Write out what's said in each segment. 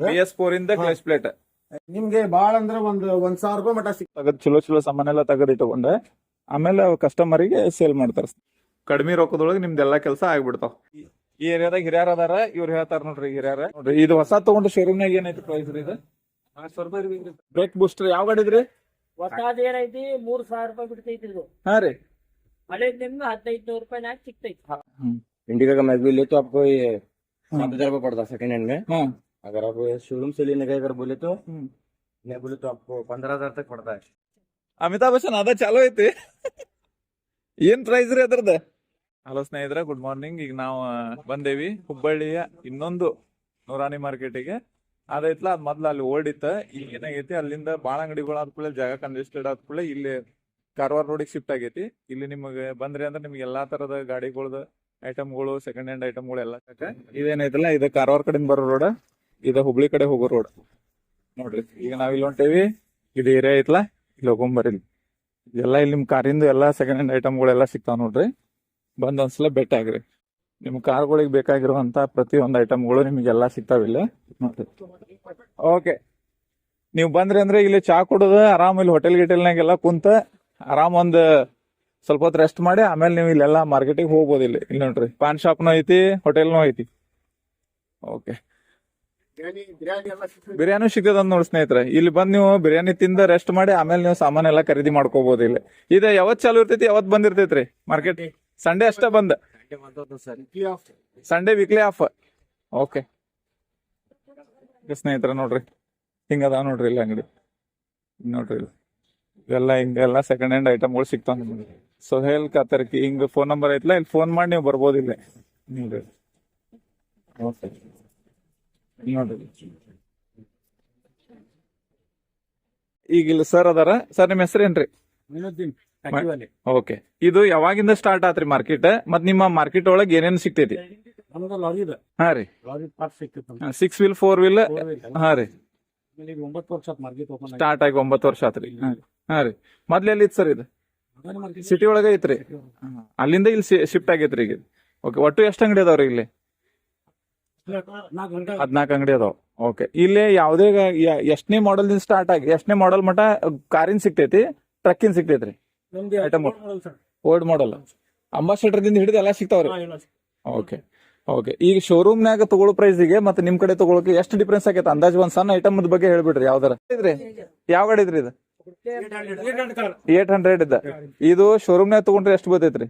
B S four ಇಂದ clutch plate ನಿಮ್ಗೆ ಬಾಳ ಅಂದ್ರೆ ಒಂದ್ ಒಂದ್ ಸಾವಿರ ರೂಪಾಯಿ ಮಟ ಸಿಕ್ ತೆಗದ್ ಚಲೋ ಚಲೋ ಸಾಮಾನ್ ಎಲ್ಲ ತೆಗೆದು ಇಟ್ಕೊಂಡೆ ಆಮೇಲೆ ಕಸ್ಟಮರಿಗೆ ಸೇಲ್ ಮಾಡ್ತಾರ ಕಡಿಮೆ ರೊಕ್ಕದೊಳಗೆ ನಿಮ್ದೆಲ್ಲಾ ಕೆಲಸ ಆಗ್ಬಿಡ್ತಾವ ಈ ಏರಿಯಾದಾಗ ಹಿರಿಯರ್ ಅದಾರ ಇವ್ರು ಹೇಳ್ತಾರ ನೋಡ್ರಿ ಹಿರಿಯರ ನೋಡ್ರಿ ಇದು ಹೊಸ ತಗೊಂಡು ಶೋರೂಮ್ನಾಗ ಏನೈತಿ ಪ್ರೈಸ್ ರೀ ಇದು ಬ್ರೇಕ್ ಬೂಸ್ಟರ್ ಯಾವ ಗಾಡಿ ಇದ್ರಿ ಹೊಸಾದ್ ಏನೈತಿ ಮೂರ್ ಸಾವಿರ ರೂಪಾಯಿ ಬಿಡ್ತೈತಿ ಇದು ಹಾ ರೀ ಹಳೇದ್ ನಿಮ್ಗೆ ಹದಿನೈದು ನೂರು ರೂಪಾಯಿ ನಾಕ್ ಸಿಗ್ತೈತಿ इंडिका का मैच भी ले तो आपको ये सात हजार रुपये पड़ता सेकंड हैंड में ಹ್ಮ್ अगर आप शोरूम से लेने का अगर बोले तो ಹ್ಮ್ नहीं बोले तो आपको पंद्रह हजार तक पड़ता है ಅಮಿತಾಬ್ ಬಚ್ಚನ್ ಅದ ಚಾಲೂ ಐತಿ ಏನ್ ಪ್ರೈಸ್ ರೀ ಅದ್ರದ ಹಲೋ ಸ್ನೇಹಿತರೆ ಗುಡ್ ಮಾರ್ನಿಂಗ್ ಈಗ ನಾವು ಬಂದೇವಿ ಹುಬ್ಬಳ್ಳಿಯ ಇನ್ನೊಂದು ನೂರಾನಿ ಮಾರ್ಕೆಟಿಗೆ ಅದೈತ್ಲ ಅದ್ ಮೊದ್ಲು ಅಲ್ಲಿ ಓಲ್ಡ್ ಇತ್ತ ಈಗ ಏನಾಗೈತಿ ಅಲ್ಲಿಂದ ಬಾಳ ಅಂಗಡಿಗಳು ಆದ್ಕೂಳೆ ಜಾಗ ಕಂಜೆಸ್ಟೆಡ್ ಆದ್ಕೂಳೆ ಇಲ್ಲಿ ಕಾರವಾರ ರೋಡಿಗೆ ಶಿಫ್ಟ್ ಆಗೈತಿ ಇಲ್ಲಿ ನಿಮಗೆ ಬಂದ್ರಿ ಅಂದ್ರೆ ನಿಮ್ಗೆ ಎಲ್ಲಾ ತರದ ಗಾಡಿಗಳದ ಐಟಮ್ಗಳು ಸೆಕೆಂಡ್ ಹ್ಯಾಂಡ್ ಐಟಮ್ಗಳು ಎಲ್ಲ ಸಿಗತ್ತೆ. ಇದೇನೈತಲ್ಲ ಇದು ಕಾರವಾರ ಕಡೆಯಿಂದ ಬರೋ ರೋಡ್ ಇದು ಹುಬ್ಳಿ ಕಡೆ ಹೋಗೋ ರೋಡ್ ನೋಡ್ರಿ, ಈಗ ನಾವ್ ಇಲ್ಲಿ ಹೊಂಟೇವಿ, ಇದು ಏರಿಯಾ ಐತ್ಲಾ, ಇಲ್ಲಿ ಹೋಗೊಂಬರಿ ಎಲ್ಲ ಇಲ್ಲಿ ನಿಮ್ ಕಾರಿಂದು ಎಲ್ಲಾ ಸೆಕೆಂಡ್ ಹ್ಯಾಂಡ್ ಐಟಮ್ಗಳೆಲ್ಲ ಸಿಗ್ತಾವ ನೋಡ್ರಿ. ಬಂದ್ ಒಂದ್ಸಲ ಭೇಟಿ ಆಗ್ರಿ. ನಿಮ್ ಕಾರ್ಗಳಿಗೆ ಬೇಕಾಗಿರುವಂತ ಪ್ರತಿ ಒಂದು ಐಟಮ್ಗಳು ನಿಮಗೆಲ್ಲ ಸಿಗ್ತಾವ ಇಲ್ಲಿ. ನೋಡ್ರಿ. ಓಕೆ ನೀವು ಬಂದ್ರಿ ಅಂದ್ರೆ ಇಲ್ಲಿ ಚಾ ಕುಡುದು ಆರಾಮ್ ಇಲ್ಲಿ ಹೋಟೆಲ್ ಗಿಟೆಲ್ನಾಗೆಲ್ಲ ಕುಂತ ಆರಾಮ್ ಒಂದ್ ಸ್ವಲ್ಪ ಹೊತ್ತು ರೆಸ್ಟ್ ಮಾಡಿ, ಆಮೇಲೆ ನೀವು ಇಲ್ಲೆಲ್ಲ ಮಾರ್ಕೆಟಿಗೆ ಹೋಗ್ಬೋದು ಇಲ್ಲಿ. ಇಲ್ಲಿ ನೋಡ್ರಿ ಪಾನ್ ಶಾಪ್ನು ಐತಿ ಹೋಟೆಲ್ನು ಐತಿ. ಓಕೆ ಬಿರಿಯಾನಿ ಸಿಗ್ತದ. ನೋಡಿ ಸ್ನೇಹಿತರೆ. ಇಲ್ಲಿ ಬಂದ್ ನೀವು ಬಿರಿಯಾನಿ ತಿಂದ ರೆಸ್ಟ್ ಮಾಡಿ ಆಮೇಲೆ ನೀವು ಸಾಮಾನ್ ಎಲ್ಲ ಖರೀದಿ ಮಾಡ್ಕೋಬಹುದು ಇಲ್ಲಿ. ಇದೆ ಯಾವತ್ ಚಾಲು ಇರ್ತೈತಿ ಯಾವತ್ ಬಂದಿರ್ತೈತ್ರಿ ಮಾರ್ಕೆಟ್ ಸಂಡೇ ಅಷ್ಟೇ ಬಂದ್. ಸಂಡೇ ವೀಕ್ಲಿ ಆಫ್ ಓಕೆ ಸ್ನೇಹಿತರ ನೋಡ್ರಿ ಹಿಂಗದ ನೋಡ್ರಿ ಇಲ್ಲ ಅಂಗಡಿ. ನೋಡ್ರಿ ಇಲ್ಲಿ. ಇವೆಲ್ಲ ಹಿಂಗೆಲ್ಲ ಸೆಕೆಂಡ್ ಹ್ಯಾಂಡ್ ಐಟಮ್ಗಳು ಸಿಗ್ತಾವ ನಿಮ್ಗೆ. ಸೊಹೇಲ್ ಕಾತರ್ಕಿ ಹಿಂಗ ಫೋನ್ ನಂಬರ್ ಐತ್ಲ? ಇಲ್ಲಿ ಫೋನ್ ಮಾಡಿ ನೀವು ಬರ್ಬೋದು ಇಲ್ಲಿ. ನೋಡ್ರಿ. ಓಕೆ ಈಗ ಇಲ್ಲಿ ಸರ್ ಅದಾರ? ಸರ್ ನಿಮ್ಮ ಹೆಸರೇನ್ರಿ ಓಕೆ. ಇದು ಯಾವಾಗಿಂದ ಸ್ಟಾರ್ಟ್ ಆತ್ರಿ ಮಾರ್ಕೆಟ್ ಮತ್ ನಿಮ್ಮ ಮಾರ್ಕೆಟ್ ಒಳಗ್ ಏನೇನ್ ಸಿಗ್ತೈತಿ? ಲಾರಿ ಹಾ ರೀ. ಸಿಕ್ಸ್ ವೀಲ್ ಫೋರ್ ವೀಲ್ ಹಾ ರೀ. ಸ್ಟಾರ್ಟ್ ಆಗಿ. ಒಂಬತ್ತು ವರ್ಷ ಆತ್ರಿ. ಹಾ ರೀ. ಮೊದ್ಲು ಎಲ್ಲಿ ಸರ್ ಇದು? ಸಿಟಿ ಒಳಗ ಐತ್ರಿ. ಅಲ್ಲಿಂದ ಇಲ್ಲಿ ಶಿಫ್ಟ್ ಆಗೈತ್ರಿ ಈಗ. ಓಕೆ ಒಟ್ಟು ಎಷ್ಟು ಅಂಗಡಿ ಅದಾವ್ರಿ ಇಲ್ಲಿ? ಹದ್ನಾಲ್ಕು ಅಂಗಡಿ ಅದಾವ. ಓಕೆ ಇಲ್ಲಿ ಯಾವುದೇ ಎಷ್ಟನೇ ಮಾಡೆಲ್ ದಿಂದ ಸ್ಟಾರ್ಟ್ ಆಗಿ ಎಷ್ಟನೇ ಮಾಡೆಲ್ ಮಟ್ಟ ಕಾರಿನ ಸಿಗ್ತೈತಿ ಟ್ರಕ್ಕಿನ ಸಿಗ್ತೈತ್ರಿ. ಓಲ್ಡ್ ಮಾಡೆಲ್ ಅಂಬಾಸಿಡರ್ ದಿಂದ ಹಿಡಿದು ಎಲ್ಲಾ ಸಿಗ್ತಾವ್ರಿ. ಓಕೆ ಓಕೆ ಈಗ ಶೋರೂಮ್ ನಾಗ ತಗೊಳ್ಳೋ ಪ್ರೈಸ್ಗೆ ಮತ್ತೆ ನಿಮ್ ಕಡೆ ತಗೊಳಕ್ಕೆ ಎಷ್ಟು ಡಿಫ್ರೆನ್ಸ್ ಆಗೈತೆ? ಅಂದಾಜು ಒಂದ್ ಸಣ್ಣ ಐಟಮ್ ಬಗ್ಗೆ ಹೇಳ್ಬಿಡ್ರಿ ಯಾವ್ದಾರ. ಇದ್ರಿ ಯಾವ ಗಾಡಿ ಇದ್ರಿ ಇದು? ಏಟ್ ಹಂಡ್ರೆಡ್ ಇದ್ದ. ಇದು ಶೋರೂಮ್ ನಾಗ ತಗೊಂಡ್ರೆ ಎಷ್ಟು ಬರ್ತೈತ್ರಿ?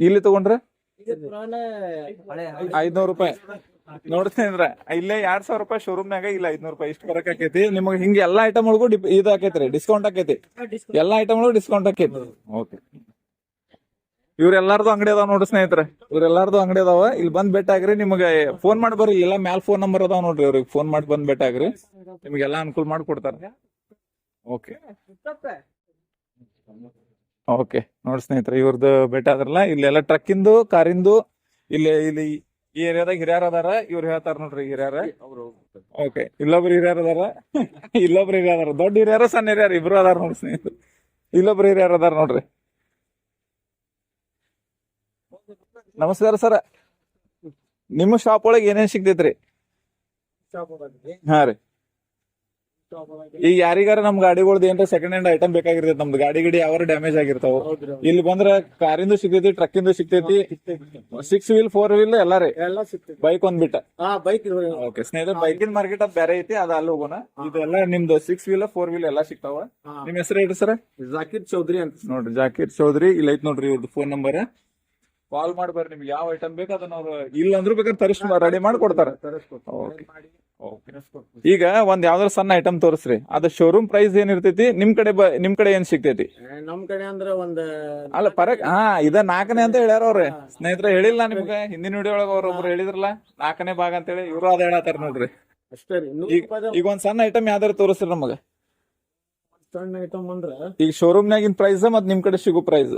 ಇಲ್ಲಿ ತಗೊಂಡ್ರೆ? ಐದ್ನೂರು ರೂಪಾಯಿ. ನೋಡ್ತೀನಿ ಇಲ್ಲೇ ಎರಡ್ ಸಾವಿರ ರೂಪಾಯಿ ಶೋರೂಮ್ ನಾಗ ಇಲ್ಲ ಐದ್ನೂರು ರೂಪಾಯಿ ಇಷ್ಟು ಬರಕ್ ಆಕೈತಿ. ನಿಮಗೆ ಹಿಂಗ ಎಲ್ಲಾ ಐಟಮ್ ಒಳಗೂ ಇದು ಆಕೈತ್ರಿ ಡಿಸ್ಕೌಂಟ್ ಆಕೈತಿ. ಎಲ್ಲಾ ಐಟಮ್ ಒಳಗೂ ಡಿಸ್ಕೌಂಟ್ ಆಕೈತಿ. ಓಕೆ. ಇವ್ರೆಲ್ಲಾರ್ದು ಅಂಗಡಿ ಅದಾವ ನೋಡ್ರಿ ಸ್ನೇಹಿತರೆ. ಇವ್ರೆಲ್ಲಾರ್ದು ಅಂಗಡಿ ಅದಾವ. ಇಲ್ಲಿ ಬಂದ್ ಬೆಟ್ಟಾಗ್ರಿ ನಿಮಗೆ ಫೋನ್ ಮಾಡಿ ಬರ್ರಿ. ಇಲ್ಲ ಮ್ಯಾಲ್ ಫೋನ್ ನಂಬರ್ ಅದಾವ ನೋಡ್ರಿ ಅವ್ರಿಗೆ. ಫೋನ್ ಮಾಡಿ ಬಂದ್ ಬೆಟ್ಟಾಗ್ರಿ. ನಿಮ್ಗೆಲ್ಲಾ ಅನುಕೂಲ ಮಾಡಿ ಕೊಡ್ತಾರ. ಓಕೆ. ಓಕೆ. ನೋಡಿ ಸ್ನೇಹಿತರೆ ಇವ್ರದ್ದು ಬೆಟ್ಟ ಆದ್ರಲ್ಲ ಇಲ್ಲೆಲ್ಲ ಟ್ರಕ್ಕಿಂದು ಕಾರಿಂದು ಇಲ್ಲಿ ಇಲ್ಲಿ ಈ ಏರಿಯಾದಾಗ ಹಿರಿಯರ್ ಅದಾರ ಇವ್ರು ಹೇಳ್ತಾರ ನೋಡ್ರಿ ಹಿರಿಯರ. ಓಕೆ. ಇಲ್ಲೊಬ್ರು ಹಿರಿಯರ್ ಅದಾರ ಇಲ್ಲೊಬ್ರು ಹಿರಿಯರ್ ಅದಾರ. ದೊಡ್ಡ ಹಿರಿಯರ ಸಣ್ಣ ಹಿರಿಯರ್ ಇಬ್ರು ಅದಾರ ನೋಡ್ರಿ ಸ್ನೇಹಿತರು. ಇಲ್ಲೊಬ್ರು ಹಿರಿಯರ್ ಅದಾರ ನೋಡ್ರಿ. ನಮಸ್ಕಾರ ಸರ. ನಿಮ್ಮ ಶಾಪ್ ಒಳಗೆ ಏನೇನ್ ಸಿಗ್ತೈತ್ರಿ? ಹಾ ರೀ. ಈಗ ಯಾರಿಗಾರ ನಮ್ ಗಾಡಿಗಳ್ದು ಏನ್ರ ಸೆಕೆಂಡ್ ಹ್ಯಾಂಡ್ ಐಟಮ್ ಬೇಕಾಗಿರ್ತೈತಿ ನಮ್ದು ಗಾಡಿ ಗಿಡಿ ಯಾವ ಡ್ಯಾಮೇಜ್ ಆಗಿರ್ತಾವ. ಇಲ್ಲಿ ಬಂದ್ರ ಕಾರಿಂದು ಸಿಗ್ತೈತಿ ಟ್ರಕ್ಕಿಂದು ಸಿಗ್ತೈತಿ. ಸಿಕ್ಸ್ ವೀಲ್ ಫೋರ್ ವೀಲ್ ಎಲ್ಲಾ ರೀ. ಎಲ್ಲ ಸಿಕ್ತಿತ್ತು ಬೈಕ್ ಒಂದ್ ಬಿಟ್ಟ. ಬೈಕ್ ಓಕೆ ಸ್ನೇಹಿತರೆ ಬೈಕಿನ ಮಾರ್ಕೆಟ್ ಅದ್ ಬೇರೆ ಐತಿ ಅದ ಅಲ್ಲಿ ಹೋಗೋಣ. ಇದೆಲ್ಲ ನಿಮ್ದು ಸಿಕ್ಸ್ ವೀಲ್ ಫೋರ್ ವೀಲ್ ಎಲ್ಲಾ ಸಿಗ್ತಾವ. ನಿಮ್ ಹೆಸರು ಹೇಳಿ ಸರ್? ಜಾಕಿರ್ ಚೌಧರಿ ಅಂತ. ನೋಡ್ರಿ ಜಾಕಿರ್ ಚೌಧರಿ ಇಲ್ಲಿ ಐತ್ ನೋಡ್ರಿ ಇವ್ರದ್ದು ಫೋನ್ ನಂಬರ್ ಕಾಲ್ ಮಾಡಿ ಬರ್ರಿ ನಿಮ್ಗೆ ಯಾವ ಐಟಮ್ ಬೇಕು ಅದನ್ನ ಅವ್ರು ಇಲ್ಲ ಅಂದ್ರೂ ಬೇಕಾದ್ರೆ ತರಿಸ್ ರೆಡಿ ಮಾಡಿ ಕೊಡ್ತಾರೆ. ಈಗ ಒಂದ್ ಯಾವ್ದಾರ ಸಣ್ಣ ಐಟಮ್ ತೋರಿಸ್ರಿ. ಅದ ಶೋರೂಮ್ ಪ್ರೈಸ್ ಏನಿರ್ತೈತಿ ನಿಮ್ ಕಡೆ ಬ- ನಿಮ್ ಕಡೆ ಏನ್ ಸಿಗ್ತೈತಿ? ನಮ್ ಕಡೆ ಅಂದ್ರೆ ಒಂದ್ ಅಲ್ಲ ಪರಕ್ ಹಾ ಇದ ನಾಲ್ಕನೇ ಅಂತ ಹೇಳ್ಯಾರ ಅವ್ರೆ. ಸ್ನೇಹಿತರೆ ಹೇಳಿಲ್ಲ ನಿಮ್ಗ? ಹಿಂದಿನ ವಿಡಿಯೋ ಒಳಗ ಅವ್ರೊಬ್ರು ಹೇಳಿದ್ರಲ್ಲ? ನಾಲ್ಕನೇ ಭಾಗ ಅಂತ ಹೇಳಿ ಇವ್ರು ಅದ ಹೇಳತ್ತಾರ ನೋಡ್ರಿ. ಅಷ್ಟೇ ರೀ ಈಗ ಒಂದ್ ಸಣ್ಣ ಐಟಮ್ ಯಾವ್ದಾರ ತೋರಿಸ್ರಿ ನಮಗ. ಸಣ್ಣ ಐಟಮ್ ಅಂದ್ರ? ಈಗ ಶೋರೂಮ್ ನಾಗಿನ ಪ್ರೈಸ್ ಮತ್ ನಿಮ್ ಕಡೆ ಸಿಗು ಪ್ರೈಸ್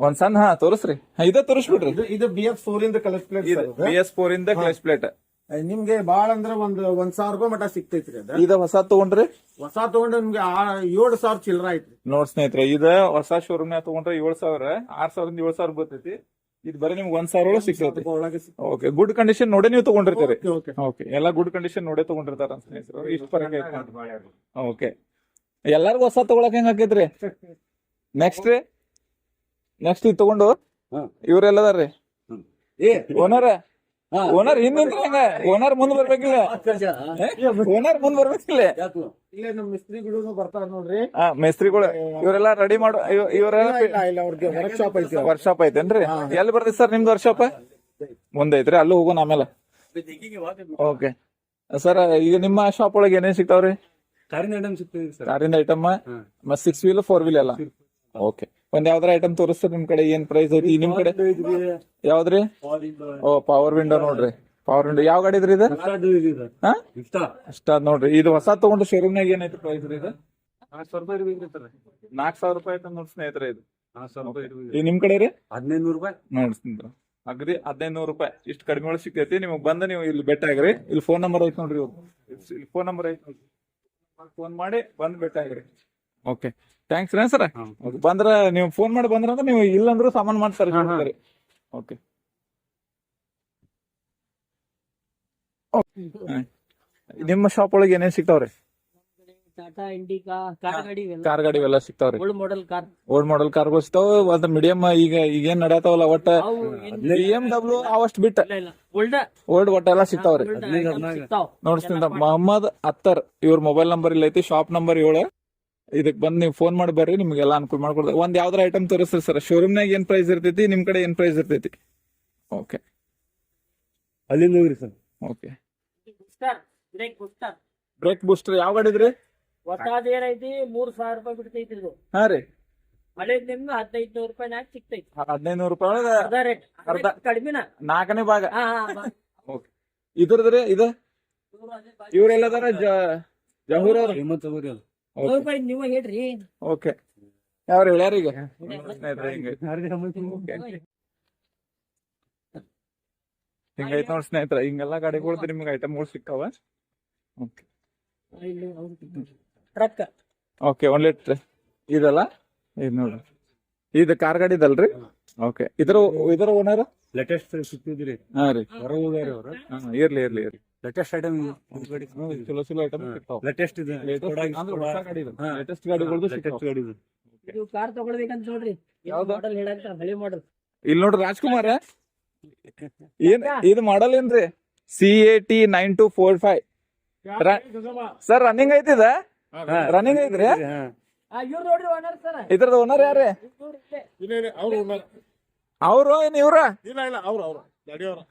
ಒಂದ್ ಸಣ್ಣ ಹಾ ತೋರಿಸ್ರಿ. ಹಾ, ಇದ ತೋರಿಸ್ಬಿಡ್ರಿ. ಇದು ಇದು ಬಿ ಎಸ್ ಫೋರ್ ಇಂದ colour plate B S four ಇಂದ ಕ್ಲಚ್ ಪ್ಲೇಟ್ ನಿಮ್ಗೆ ಬಾಳ ಅಂದ್ರೆ ಒಂದ್ ಒಂದ್ ಸಾವಿರ ರೂಪಾಯಿ ಮಟ ಸಿಗ್ತೈತ್ರಿ ಅದ ಇದ ಹೊಸ ತಗೊಂಡ್ರಿ? ಹೊಸ ತಗೊಂಡ್ರೆ ನಿಮ್ಗೆ ಏಳು ಸಾವಿರ ಚಿಲ್ಲರ ಐತ್ರಿ ನೋಡ್ ಸ್ನೇಹಿತರೆ ಇದ ಹೊಸ ಶೋರೂಮ್ ತಗೊಂಡ್ರೆ ಏಳ್ ಸಾವಿರ ಆರ್ ಸಾವಿರದ ಏಳ್ ಸಾವಿರ ಬರ್ತೈತಿ. ಇದು ಬರೀ ನಿಮ್ಗೆ ಒಂದ್ ಸಾವಿರ ಒಳಗೆ ಸಿಗ್ತೈತಿ. ಓಕೆ ಗುಡ್ ಕಂಡೀಷನ್ ನೋಡೇ ನೀವು ತಗೊಂಡಿರ್ತೀರಿ. ಓಕೆ ಎಲ್ಲಾ ಗುಡ್ ಕಂಡೀಷನ್ ನೋಡೇ ತಗೊಂಡಿರ್ತಾರ ಸ್ನೇಹಿತರು. ಇಷ್ಟ ಓಕೆ ಎಲ್ಲಾರ್ಗು ಹೊಸ ತಗೊಳಕ್ ಹೆಂಗ್ ಹಾಕೈತ್ರಿ ನೆಕ್ಸ್ಟ್ ರೀ. ನೆಕ್ಸ್ಟ್ ಇದು ತಗೊಂಡು. ಇವ್ರೆಲ್ಲದಾರ್ರಿ ಏ. ಓನರ್ ಓನರ್ ಹಿಂದ್ ಹೆಂಗ ಓನರ್ ಮುಂದ್ ಬರ್ಬೇಕಿಲ್ಲ. ಓನರ್ ಮುಂದ್ ಬರ್ಬೇಕಿಲ್ಲ. ಇಲ್ಲೇ ನಮ್ಮ ಮಿಸ್ತ್ರಿಗಳು ಬರ್ತಾರ ನೋಡ್ರಿ. ಆ ಮೇಸ್ತ್ರಿಗಳು ಇವರೆಲ್ಲ ರೆಡಿ ಮಾಡು ಇವ್- ಇವರೆಲ್ಲ ಇಲ್ಲ ಅವ್ರಿಗೆ ವರ್ಕ್ಶಾಪ್ ಐತಿ ವರ್ಕ್ಶಾಪ್ ಐತೇನ್ರಿ ಎಲ್ಲಿ ಬರ್ತೈತಿ ಸರ್ ನಿಮ್ದು ವರ್ಕ್ಶಾಪ್ ಮುಂದೆ ಐತ್ರಿ ಅಲ್ಲೂ ಹೋಗೋಣ ಆಮೇಲೆ. ಓಕೆ ಸರ್ ಈಗ ನಿಮ್ಮ ಶಾಪ್ ಒಳಗೆ ಏನೇನ್ ಸಿಗ್ತಾವ್ರಿ? ಕಾರಿನ ಐಟಮ್ ಸಿಗ್ತದೆ sir. ಕಾರಿಂದ item six wheel four wheel ಎಲ್ಲ? ಓಕೆ ಒಂದ್ ಯಾವ್ದಾರ ಐಟಮ್ ತೋರಿಸ್ತಾರ ನಿಮ್ ಕಡೆ ಏನ್ ಪ್ರೈಸ್ ಐತಿ? ನಿಮ್ ಕಡೆ? ಯಾವ್ದ್ರಿ? ಓ ಪವರ್ ವಿಂಡೋ ನೋಡ್ರಿ. ಪವರ್ ವಿಂಡೋ ಯಾವ ಗಾಡಿ ಇದ್ರಿ ಇದು? ಅದ್ ನೋಡ್ರಿ. ಇದು ಹೊಸ ತಗೊಂಡು ಶೋರೂಮ್ನಾಗ ಏನೈತಿ ಪ್ರೈಸ್ ರೀ ಇದು? ನಾಲ್ಕ್ ಸಾವಿರ ರೂಪಾಯಿ ಐತೆ ನೋಡಿ ಸ್ನೇಹಿತರೆ ಇದು. ನಿಮ್ ಕಡೆ ರೀ? ಹದಿನೈದು ನೂರು ರೂಪಾಯಿ ನೋಡ್ತೀನಿ ಅಗ್ರಿ ಹದಿನೈದು ನೂರು ರೂಪಾಯಿ. ಇಷ್ಟು ಕಡಿಮೆ ಒಳಗೆ ಸಿಗ್ತೈತಿ ನಿಮಗೆ ಬಂದ ನೀವು ಇಲ್ಲಿ ಬೆಟ್ಟ ಆಗ್ರಿ. ಇಲ್ಲಿ ಫೋನ್ ನಂಬರ್ ಐತಿ ನೋಡ್ರಿ ಇವ್ರು ಇಲ್ಲಿ ಫೋನ್ ನಂಬರ್ ಐತಿ ನೋಡ್ರಿ. ಫೋನ್ ಮಾಡಿ ಬಂದ್ ಬೆಟ್ಟ ಆಗ್ರಿ. ಓಕೆ ಥ್ಯಾಂಕ್ಸ್ ರೀ ಸರ್. ಬಂದ್ರ ನೀವು ಫೋನ್ ಮಾಡಿ ಬಂದ್ರ ಅಂದ್ರೆ ನೀವು ಇಲ್ಲಂದ್ರೂ ಸಾಮಾನ್ ಮಾಡ್ತಾರೆ ಓಕೆ. ನಿಮ್ಮ ಶಾಪ್ ಒಳಗೆ ಏನೇನ್ ಸಿಗ್ತಾವ್ರಿ? ಟಾಟಾ ಇಂಡಿಕಾ ಕಾರ್ ಗಾಡಿ ಇವೆಲ್ಲ. ಕಾರ್ ಗಾಡಿ ಎಲ್ಲ ಸಿಗ್ತಾವ್ರಿ. Old model car old model ಕಾರ್ಗಳು ಸಿಗ್ತಾವ ಒಂದ್ ಮೀಡಿಯಂ ಈಗ ಈಗ ಏನ್ ನಡತಾವಲ್ಲ ಒಟ್ಟ ಬಿ ಎಂ ಡಬ್ಲ್ಯೂ ಅವಷ್ಟು ಬಿಟ್ಟ. ಇಲ್ಲ ಇಲ್ಲ. ಓಲ್ಡ್ ಓಲ್ಡ್ ಒಟ್ಟ ಎಲ್ಲ ಸಿಗ್ತಾವ್ರಿ. ನೋಡಿಸ್ತೀನಿ ನೋಡ್ತೀನಿ ಮೊಹಮ್ಮದ್ ಅತ್ತರ್ ಇವ್ರ ಮೊಬೈಲ್ ನಂಬರ್ ಇಲ್ಲ ಐತಿ ಶಾಪ್ ನಂಬರ್ ಏಳು. ಇದಕ್ ಬಂದ್ ನೀವು ಫೋನ್ ಮಾಡಿ ಬರ್ರಿ ನಿಮ್ಗೆಲ್ಲ ಅನುಕೂಲ ಮಾಡ್ಕೊಡ್ತಾರೆ ಒಂದ್ ಯಾವ್ದಾರ ಐಟಮ್ ತೋರಿಸ್ರಿ ಸರ್ ಶೋರೂಮ್ನಾಗ ಏನ್ ಪ್ರೈಸ್ ಇರ್ತೈತಿ ನಿಮ್ ಕಡೆ ಏನ್ ಪ್ರೈಸ್ ಇರ್ತೈತಿ? ಓಕೆ ಅಲ್ಲಿಂದ ಹೋಗ್ರಿ sir okay booster brake booster brake booster ಯಾವ ಗಾಡಿ ಇದ್ರಿ? ಹೊಸಾದ್ ಏನೈತಿ ಮೂರ್ ಸಾವಿರ ರೂಪಾಯಿ ಬಿಡ್ತೈತಿ ಇದು ಹಾ ರೀ. ಹಳೇದ್ ನಿಮ್ಗೆ ಹದಿನೈದು ನೂರು ರೂಪಾಯಿನಾಗ ಸಿಗ್ತೈತಿ. ಹದಿನೈದು ನೂರು ರೂಪಾಯಿ ಒಳಗ ಅರ್ಧ ರೇಟ್ ಅರ್ಧ. ಕಡಿಮೆನ. ನಾಲ್ಕನೇ ಭಾಗ. ಹಾ. ಓಕೆ ಇದ್ರದ್ರಿ ಇದು? ಇವ್ರೆಲ್ಲದಾರ ಜಹೂರ್ ಅವ್ರ? ಹೇಮಂತ್ ಅವ್ರಿ ಅದು. ರೂಪಾಯಿ ನೀವು ಹೇಳ್ರಿ. ಓಕೆ. ಯಾರು ಹೇಳ್ಯಾರೀಗ ಸ್ನೇಹಿತರೆ ಹಿಂಗೈತಿ ನೋಡಿ ಸ್ನೇಹಿತರೆ ಹಿಂಗೆಲ್ಲ ಗಾಡಿಗಳು ನಿಮ್ಗೆ ಐಟಮ್ಗಳು ಸಿಕ್ಕಾವ? Okay. Truck. Okay one litre. ಇದಲ್ಲ? ಇದು ನೋಡ್ರಿ ಇದು ಕಾರ್ ಗಾಡಿ ಇದಲ್ರಿ ಓಕೆ. ಇದ್ರ ಇದರ ಓನರ್? ಲೇಟೆಸ್ಟ್ ಸಿಕ್ಕಿದ್ರಿ. ಹಾ ರೀ. ಹೊರ ಹೋಗ್ಯಾರ ಅವ್ರು? ಇರ್ಲಿ ಇರ್ಲಿ ಇರ್ಲಿ. ಲೇಟೆಸ್ಟ್ ಐಟಮ್ ಚಲೋ ಚಲೋ ಐಟಮ್ ಲೇಟೆಸ್ಟ್ ಇದೆ. ಲೇಟೆಸ್ಟ್ ಗಾಡಿಗಳು ಲೇಟೆಸ್ಟ್ ಗಾಡಿ ಇದು. ಇದು. ಕಾರ್ ತಗೊಳ್ಬೇಕಂತ ನೋಡ್ರಿ? ಮಾಡೆಲ್ ಹೇಳಂತ ಹಳಿ ಮಾಡೆಲ್ ಇಲ್ಲಿ ನೋಡ್ರಿ ರಾಜ್ಕುಮಾರ್. ಏನ್ ಇದು ಮಾಡಲ್ ಏನ್ರಿ? C A T nine two four five sir running ಐತಿದ running ಐತ್ರಿ? ಇವ್ರು ನೋಡ್ರಿ ಓನರ್ ಸರ್ ಇದ್ರದ ಓನರ್ ಯಾರೇ ಅವ್ರು ಏನ್ ಇವ್ರ? ಇಲ್ಲ ಇಲ್ಲ ಅವ್ರು ಅವ್ರು. ಗಾಡಿ ಅವ್ರು.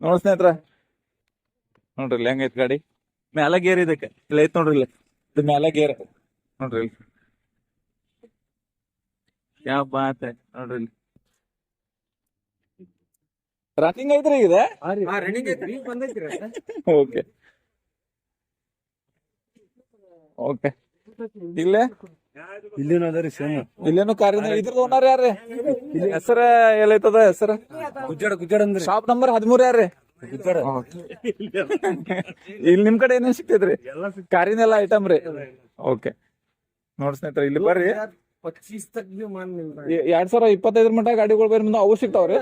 ನೋಡ್ ಸ್ನೇಹಿತರ. ನೋಡ್ರಿ ಇಲ್ಲಿ ಹೆಂಗೈತ್ ಗಾಡಿ? ಮ್ಯಾಲ ಗೇರ್ ಇದಕ್ಕೆ. ಇಲ್ಲ ಐತ್ ನೋಡ್ರಿ ಇಲ್ಲಿ. ಇದು ಮ್ಯಾಲ ಗೇರ್. ನೋಡ್ರಿ ಇಲ್ಲಿ. ಯಾವ ಬಾತ್ ನೋಡ್ರಿ ಇಲ್ಲಿ. ರನ್ನಿಂಗ್ ಐತ್ರಿ ಇದೆ? ಓಕೆ ಓಕೆ ಇಲ್ಲೇ? ಇಲ್ಲೇನು ಅದರಿ ಸೇಮ್ ಇಲ್ಲೇನು ಕಾರಿನ ಇದ್ರದ್ದು ಓನರ್ ಯಾರ್ರಿ? ಹೆಸರ ಎಲ್ಲೈತದ ಹೆಸರ? ಗುಜ್ಜಡ ಗುಜ್ಜಡ ಅಂದ್ರೆ. ಶಾಪ್ ನಂಬರ್ ಹದಿಮೂರ್ ಯಾರ್ರಿ? ಇಲ್ಲಿ ನಿಮ್ ಕಡೆ ಏನೇನ್ ಸಿಗ್ತೈತ್ರಿ? ಕಾರಿನೆಲ್ಲ ಐಟಮ್ ರೀ? ಓಕೆ ನೋಡ್ ಸ್ನೇಹಿತರೆ ಇಲ್ಲಿ ಬರ್ರಿ. ಎರಡ್ ಸಾವಿರ ಇಪ್ಪತ್ತೈದರ ಮಟ್ಟ ಗಾಡಿಗಳು ಬೇರೆ ಮುಂದೆ ಅವು ಸಿಗ್ತಾವ್ರಿ?